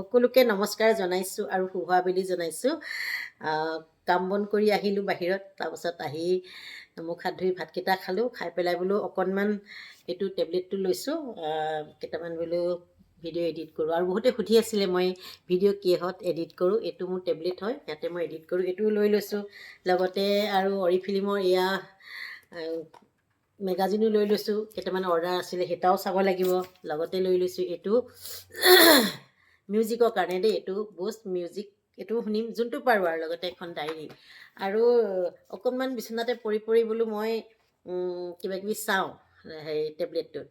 সকলোকে নমস্কাৰ জনাইছোঁ আৰু শুভ আবেলি জনাইছোঁ। কাম বন কৰি আহিলোঁ বাহিৰত তাৰপাছত আহি মুখ হাত ধুই ভাতকেইটা খালোঁ খাই পেলাই বোলো অকণমান এইটো টেবলেটটো লৈছোঁ কেইটামান বোলো ভিডিঅ' এডিট কৰোঁ। আৰু বহুতে সুধি আছিলে মই ভিডিঅ' কিহত এডিট কৰোঁ? এইটো মোৰ টেবলেট হয় ইয়াতে মই এডিট কৰোঁ এইটোও লৈ লৈছোঁ। লগতে আৰু অৰি ফিল্মৰ এয়া মেগাজিনো লৈ লৈছোঁ কেইটামান অৰ্ডাৰ আছিলে সেইটাও চাব লাগিব। লগতে লৈ লৈছোঁ এইটো। মিউজিকৰ কাৰণে দেই এইটো বষ্ট মিউজিক এইটো শুনিম যোনটো পাৰোঁ আৰু লগতে এখন ডায়েৰী আৰু অকণমান বিচনাতে পৰি পৰি বোলো মই উম, কিবা কিবি চাওঁ হেৰি টেবলেটটোত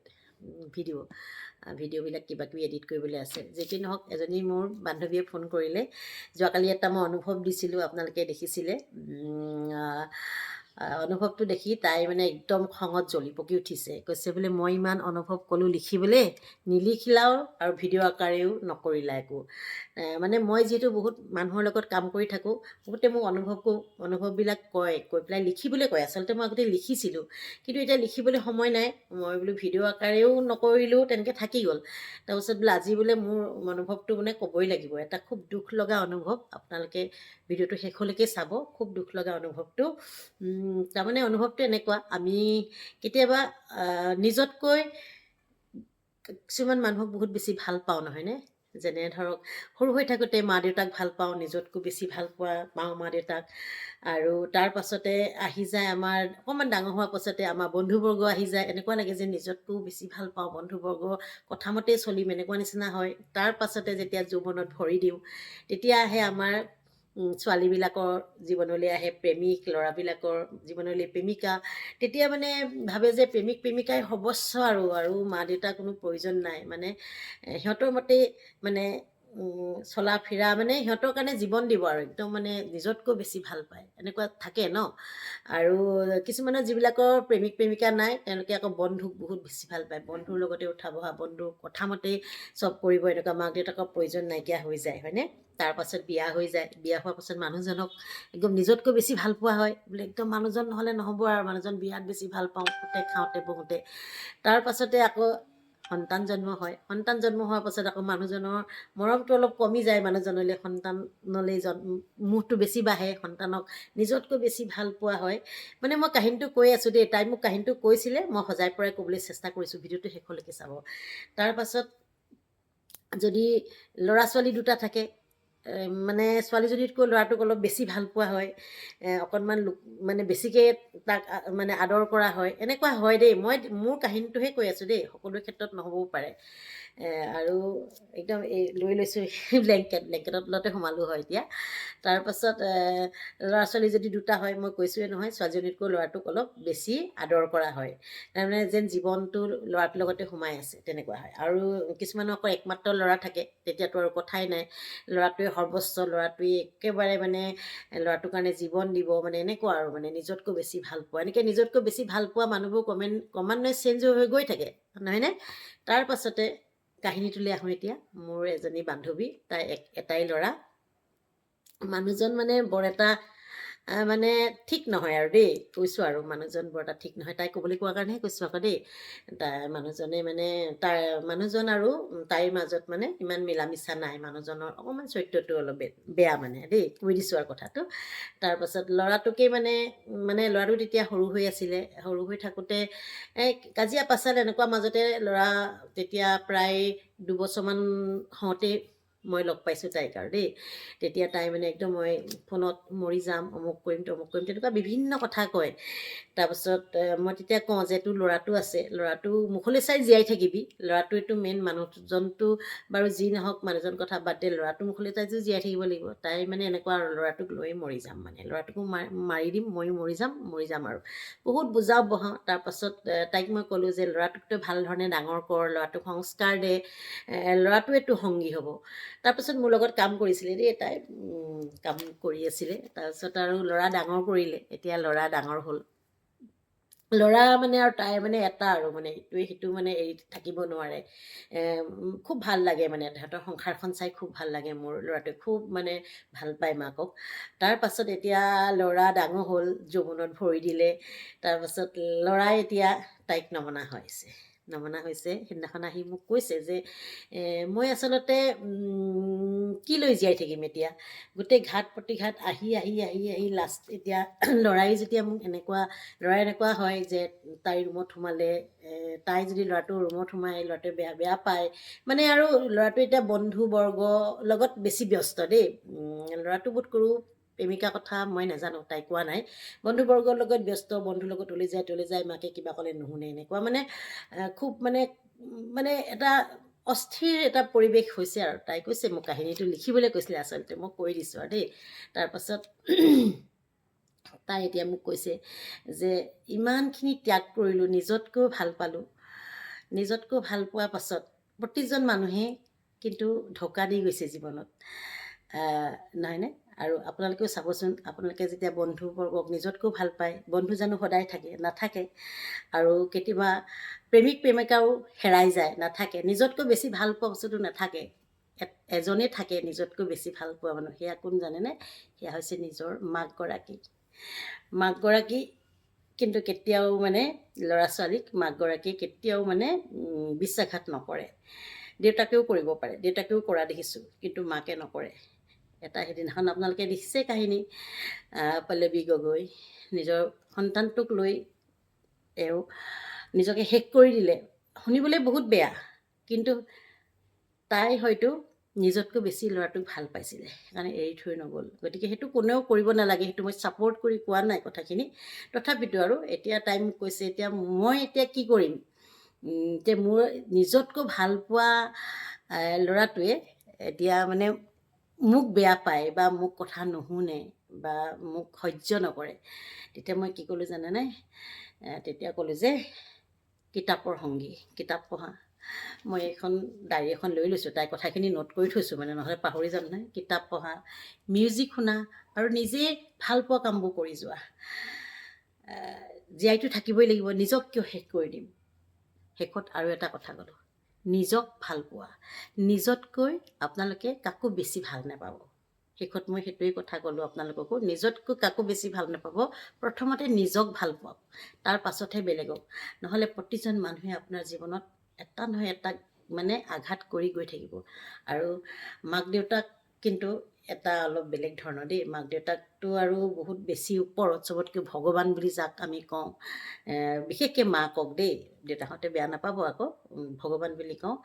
ভিডিঅ' ভিডিঅ'বিলাক কিবা কিবি এডিট কৰিবলৈ আছে। যি নহওক এজনী মোৰ বান্ধৱীয়ে ফোন কৰিলে। যোৱাকালি এটা মই অনুভৱ দিছিলোঁ আপোনালোকে দেখিছিলে। অনুভৱটো দেখি তাই মানে একদম খঙত জ্বলি পকি উঠিছে। কৈছে বোলে, মই ইমান অনুভৱ ক'লোঁ লিখিবলৈ নিলিখিলাও আৰু ভিডিঅ' আকাৰেও নকৰিলা একো। মানে মই যিহেতু বহুত মানুহৰ লগত কাম কৰি থাকোঁ, বহুতে মোক অনুভৱকো, অনুভৱবিলাক কয়, কৈ পেলাই লিখিবলৈ কয়। আচলতে মই আগতে লিখিছিলোঁ, কিন্তু এতিয়া লিখিবলৈ সময় নাই। মই বোলো ভিডিঅ' আকাৰেও নকৰিলোঁ, তেনেকৈ থাকি গ'ল। তাৰপিছত বোলে, আজি বোলে মোৰ অনুভৱটো মানে ক'বই লাগিব। এটা খুব দুখ লগা অনুভৱ। আপোনালোকে ভিডিঅ'টো শেষলৈকে চাব। খুব দুখ লগা অনুভৱটো। তাৰমানে অনুভৱটো এনেকুৱা আমি কেতিয়াবা নিজতকৈ কিছুমান মানুহক বহুত বেছি ভাল পাওঁ নহয়নে যেনে ধৰক সৰু হৈ থাকোঁতে মা দেউতাক ভাল পাওঁ নিজতকৈ বেছি ভাল পোৱা পাওঁ মা দেউতাক আৰু তাৰ পাছতে আহি যায় আমাৰ অকণমান ডাঙৰ হোৱাৰ পাছতে আমাৰ বন্ধুবৰ্গ আহি যায় এনেকুৱা লাগে যে নিজতকৈও বেছি ভাল পাওঁ বন্ধুবৰ্গ কথামতেই চলিম এনেকুৱা নিচিনা হয়। তাৰ পাছতে যেতিয়া যৌৱনত ভৰি দিওঁ তেতিয়া আহে আমাৰ ছোৱালীবিলাকৰ জীৱনলৈ আহে প্ৰেমিক ল'ৰাবিলাকৰ জীৱনলৈ প্ৰেমিকা। তেতিয়া মানে ভাবে যে প্ৰেমিক প্ৰেমিকাই সৰ্বস্ব আৰু আৰু মা দেউতাৰ কোনো প্ৰয়োজন নাই। মানে সিহঁতৰ মতেই মানে চলা ফিৰা মানে সিহঁতৰ কাৰণে জীৱন দিব আৰু। একদম মানে নিজতকৈ বেছি ভাল পায়। এনেকুৱা থাকে ন? আৰু কিছুমানৰ যিবিলাকৰ প্ৰেমিক প্ৰেমিকা নাই তেওঁলোকে আকৌ বন্ধুক বহুত বেছি ভাল পায়। বন্ধুৰ লগতে উঠা বহা বন্ধুৰ কথামতেই চব কৰিব এনেকুৱা মাক দেউতাকৰ প্ৰয়োজন নাইকিয়া হৈ যায় হয়নে? তাৰ পাছত বিয়া হৈ যায়। বিয়া হোৱাৰ পাছত মানুহজনক একদম নিজতকৈ বেছি ভাল পোৱা হয়। বোলে একদম মানুহজন নহ'লে নহ'ব আৰু মানুহজন বিৰাট বেছি ভাল পাওঁ খাওঁতে বহোঁতে। তাৰ পাছতে আকৌ সন্তান জন্ম হয়। সন্তান জন্ম হোৱাৰ পাছত আকৌ মানুহজনৰ মৰমটো অলপ কমি যায় মানুহজনলৈ। সন্তানলৈ জন্ম মোহটো বেছি বাঢ়ে সন্তানক নিজতকৈ বেছি ভাল পোৱা হয়। মানে মই কাহিনীটো কৈ আছোঁ দেই তাই মোক কাহিনীটো কৈছিলে মই সজাই পৰাই ক'বলৈ চেষ্টা কৰিছোঁ ভিডিঅ'টো শেষলৈকে চাব। তাৰ পাছত যদি ল'ৰা ছোৱালী দুটা থাকে মানে ছোৱালীজনীতকৈ ল'ৰাটোক অলপ বেছি ভাল পোৱা হয়। অকণমান লোক মানে বেছিকৈ তাক মানে আদৰ কৰা হয়। এনেকুৱা হয় দেই। মই মোৰ কাহিনীটোহে কৈ আছোঁ দেই। সকলো ক্ষেত্ৰত নহ'বও পাৰে। আৰু একদম এই লৈ লৈছোঁ ব্লেংকেট ব্লেংকেটৰ তলতে সোমালোঁ হয় এতিয়া। তাৰপাছত ল'ৰা ছোৱালী যদি দুটা হয় মই কৈছোঁৱে নহয় ছোৱালীজনীতকৈ ল'ৰাটোক অলপ বেছি আদৰ কৰা হয়। তাৰমানে যেন জীৱনটো ল'ৰাটোৰ লগতে সোমাই আছে তেনেকুৱা হয়। আৰু কিছুমানৰ আকৌ একমাত্ৰ ল'ৰা থাকে তেতিয়াতো আৰু কথাই নাই। ল'ৰাটোৱে সৰ্বস্ব ল'ৰাটোৱে একেবাৰে মানে ল'ৰাটোৰ কাৰণে জীৱন দিব মানে এনেকুৱা আৰু মানে নিজতকৈ বেছি ভালো পোৱা। এনেকৈ নিজতকৈ বেছি ভালো পোৱা মানুহবোৰ কমেন, ক্ৰমান্বয়ে চেঞ্জ হৈ গৈ থাকে, নহয়নে? তাৰ পাছতে কাহিনীটোলৈ আহোঁ এতিয়া, মোৰ এজনী বান্ধৱী, তাই এক, এটাই ল'ৰা। মানুহজন মানে বৰ এটা মানে ঠিক নহয় আৰু দেই কৈছোঁ আৰু মানুহজন বৰ এটা ঠিক নহয় তাই ক'বলৈ কোৱাৰ কাৰণেহে কৈছোঁ আকৌ দেই। তাই মানুহজনে মানে তাৰ মানুহজন আৰু তাইৰ মাজত মানে ইমান মিলা মিছা নাই মানুহজনৰ অকণমান চৰিত্ৰটো অলপ বেয়া মানে দেই কৈ দিছোঁ আৰু কথাটো। তাৰপাছত ল'ৰাটোকেই মানে মানে ল'ৰাটো তেতিয়া সৰু হৈ আছিলে সৰু হৈ থাকোঁতে এই কাজিয়া পাছাল এনেকুৱা মাজতে ল'ৰা তেতিয়া প্ৰায় দুবছৰমান হওঁতেই মই লগ পাইছোঁ তাইক আৰু দেই। তেতিয়া তাই মানে একদম মই ফোনত মৰি যাম অমুক কৰিম তমুক কৰিম তেনেকুৱা বিভিন্ন কথা কয়। তাৰপাছত মই তেতিয়া কওঁ যে তোৰ ল'ৰাটো আছে ল'ৰাটো মুখলৈ চাই জীয়াই থাকিবি। ল'ৰাটোৱেতো মেইন মানুহজনটো বাৰু যি নহওক মানুহজন কথা বাদ দে ল'ৰাটো মুখলৈ চাইতো জীয়াই থাকিব লাগিব। তাই মানে এনেকুৱা আৰু ল'ৰাটোক লৈ মৰি যাম মানে। ল'ৰাটোকো মাৰ- মাৰি দিম ময়ো মৰি যাম মৰি যাম আৰু। বহুত বুজাওঁ বহাওঁ তাৰপাছত তাইক মই ক'লোঁ যে ল'ৰাটোক তই ভাল ধৰণে ডাঙৰ কৰ ল'ৰাটোক সংস্কাৰ দে। ল'ৰাটোৱেতো সংগী হ'ব। তাৰপাছত মোৰ লগত কাম কৰিছিলে দেই তাই কাম কৰি আছিলে। তাৰপিছত আৰু ল'ৰা ডাঙৰ কৰিলে এতিয়া ল'ৰা ডাঙৰ হ'ল। ল'ৰা মানে আৰু তাই মানে এটা আৰু মানে ইটোৱে সিটো মানে এৰি থাকিব নোৱাৰে। খুব ভাল লাগে মানে তাহাঁতৰ সংসাৰখন চাই খুব ভাল লাগে মোৰ ল'ৰাটোৱে খুব মানে ভাল পায় মাকক। তাৰ পাছত এতিয়া ল'ৰা ডাঙৰ হ'ল যৌৱনত ভৰি দিলে। তাৰপাছত ল'ৰাই এতিয়া তাইক নমনা হৈছে নমনা হৈছে সেইদিনাখন আহি মোক কৈছে যে মই আচলতে কি লৈ জীয়াই থাকিম এতিয়া গোটেই ঘাট প্ৰতিঘাত আহি আহি আহি আহি লাষ্ট এতিয়া ল'ৰাই যেতিয়া মোক এনেকুৱা ল'ৰাই এনেকুৱা হয় যে তাই ৰুমত সোমালে তাই যদি ল'ৰাটো ৰুমত সোমাই ল'ৰাটোৱে বেয়া বেয়া পায় মানে আৰু ল'ৰাটো এতিয়া বন্ধুবৰ্গ লগত বেছি ব্যস্ত দেই ল'ৰাটো বোধ কৰোঁ প্ৰেমিকা কথা মই নাজানো তাই কোৱা নাই। বন্ধুবৰ্গৰ লগত ব্যস্ত বন্ধুৰ লগত ওলাই যায় তলৈ যায় মাকে কিবা ক'লে নুশুনে এনেকুৱা মানে খুব মানে মানে এটা অস্থিৰ এটা পৰিৱেশ হৈছে আৰু। তাই কৈছে মোক কাহিনীটো লিখিবলৈ কৈছিলে আচলতে মই কৈ দিছোঁ আৰু দেই। তাৰপাছত তাই এতিয়া মোক কৈছে যে ইমানখিনি ত্যাগ কৰিলোঁ নিজতকৈ ভাল পালোঁ। নিজতকৈ ভাল পোৱাৰ পাছত প্ৰতিজন মানুহে কিন্তু ঢকা দি গৈছে জীৱনত। নহয়নে আৰু আপোনালোকেও চাবচোন আপোনালোকে যেতিয়া বন্ধুবৰ্গক নিজতকৈ ভাল পায় বন্ধু জানো সদায় থাকে নাথাকে। আৰু কেতিয়াবা প্ৰেমিক প্ৰেমিকাও হেৰাই যায় নাথাকে। নিজতকৈ বেছি ভাল পোৱা বস্তুটো নাথাকে। এ- এজনেই থাকে নিজতকৈ বেছি ভাল পোৱা মানুহ। সেয়া কোন জানেনে? সেয়া হৈছে নিজৰ মাকগৰাকী। মাকগৰাকী কিন্তু কেতিয়াও মানে ল'ৰা ছোৱালীক মাকগৰাকীয়ে কেতিয়াও মানে বিশ্বাসঘাত নকৰে। দেউতাকেও কৰিব পাৰে। দেউতাকেও কৰা দেখিছোঁ কিন্তু মাকে নকৰে। এটা সেইদিনাখন আপোনালোকে দেখিছে কাহিনী। পল্লৱী গগৈ নিজৰ সন্তানটোক লৈ তেওঁ নিজকে শেষ কৰি দিলে। শুনিবলৈ বহুত বেয়া কিন্তু তাই হয়তো নিজতকৈ বেছি ল'ৰাটোক ভাল পাইছিলে সেইকাৰণে এৰি থৈ নগ'ল। গতিকে সেইটো কোনেও কৰিব নালাগে সেইটো মই ছাপৰ্ট কৰি কোৱা নাই কথাখিনি। তথাপিতো আৰু এতিয়া তাই মোক কৈছে এতিয়া মই এতিয়া কি কৰিম? যে মোৰ নিজতকৈ ভাল পোৱা ল'ৰাটোৱে এতিয়া মানে মোক বেয়া পায় বা মোক কথা নুশুনে বা মোক সহ্য নকৰে তেতিয়া মই কি ক'লোঁ জানেনে? তেতিয়া ক'লোঁ যে কিতাপৰ সংগী কিতাপ পঢ়া। মই এখন ডায়েৰী এখন লৈ লৈছোঁ তাইৰ কথাখিনি নোট কৰি থৈছোঁ মানে নহ'লে পাহৰি যাম নহয়। কিতাপ পঢ়া মিউজিক শুনা আৰু নিজে ভাল পোৱা কামবোৰ কৰি যোৱা। আহ, জীয়াইতো থাকিবই লাগিব নিজক কিয় শেষ কৰি দিম? শেষত আৰু এটা কথা ক'লোঁ। নিজক ভাল পোৱা। নিজতকৈ আপোনালোকে কাকো বেছি ভাল নাপাব। শেষত মই সেইটোৱেই কথা ক'লোঁ আপোনালোককো নিজতকৈ কাকো বেছি ভাল নাপাব। প্ৰথমতে নিজক ভাল পাওক তাৰ পাছতহে বেলেগক। নহ'লে প্ৰতিজন মানুহে আপোনাৰ জীৱনত এটা নহয় এটা মানে আঘাত কৰি গৈ থাকিব। আৰু মাক দেউতাক কিন্তু এটা অলপ বেলেগ ধৰণৰ দেই। মাক দেউতাকটো আৰু বহুত বেছি ওপৰত চবতকৈ ভগৱান বুলি যাক আমি কওঁ বিশেষকৈ মাকক দেই। দেউতাহঁতে বেয়া নাপাব আকৌ ভগৱান বুলি কওঁ।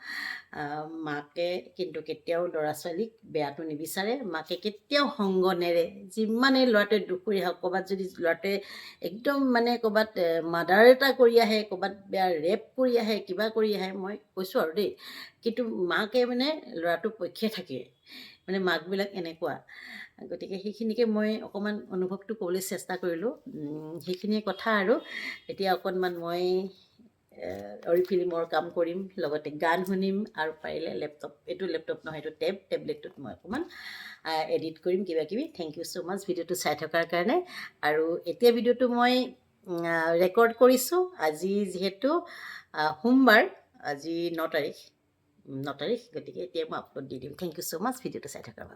মাকে কিন্তু কেতিয়াও ল'ৰা ছোৱালীক বেয়াটো নিবিচাৰে মাকে কেতিয়াও সংগ নেৰে। যিমানেই ল'ৰাটোৱে দুখ কৰি আহক ক'ৰবাত যদি ল'ৰাটোৱে একদম মানে ক'ৰবাত মাৰ্ডাৰ এটা কৰি আহে ক'ৰবাত বেয়া ৰেপ কৰি আহে কিবা কৰি আহে মই কৈছোঁ আৰু দেই। কিন্তু মাকে মানে ল'ৰাটোৰ পক্ষে থাকে। মানে মাকবিলাক এনেকুৱা। গতিকে সেইখিনিকে মই অকণমান অনুভৱটো ক'বলৈ চেষ্টা কৰিলোঁ। সেইখিনিয়ে কথা আৰু। এতিয়া অকণমান মই অৰি ফিল্মৰ কাম কৰিম, লগতে গান শুনিম আৰু পাৰিলে লেপটপ, এইটো লেপটপ নহয়, এইটো টেব, টেবলেটটোত মই অকণমান এডিট কৰিম কিবা কিবি থেংক ইউ ছ' মাছ ভিডিঅ'টো চাই থকাৰ কাৰণে। আৰু এতিয়া ভিডিঅ'টো মই ৰেকৰ্ড কৰিছোঁ। আজি যিহেতু সোমবাৰ, আজি ন তাৰিখ। ন তাৰিখ গতিকে এতিয়া মই আপলোড দি দিম। থেংক ইউ ছ' মাছ ভিডিঅ'টো চাই থকাৰ বাবে।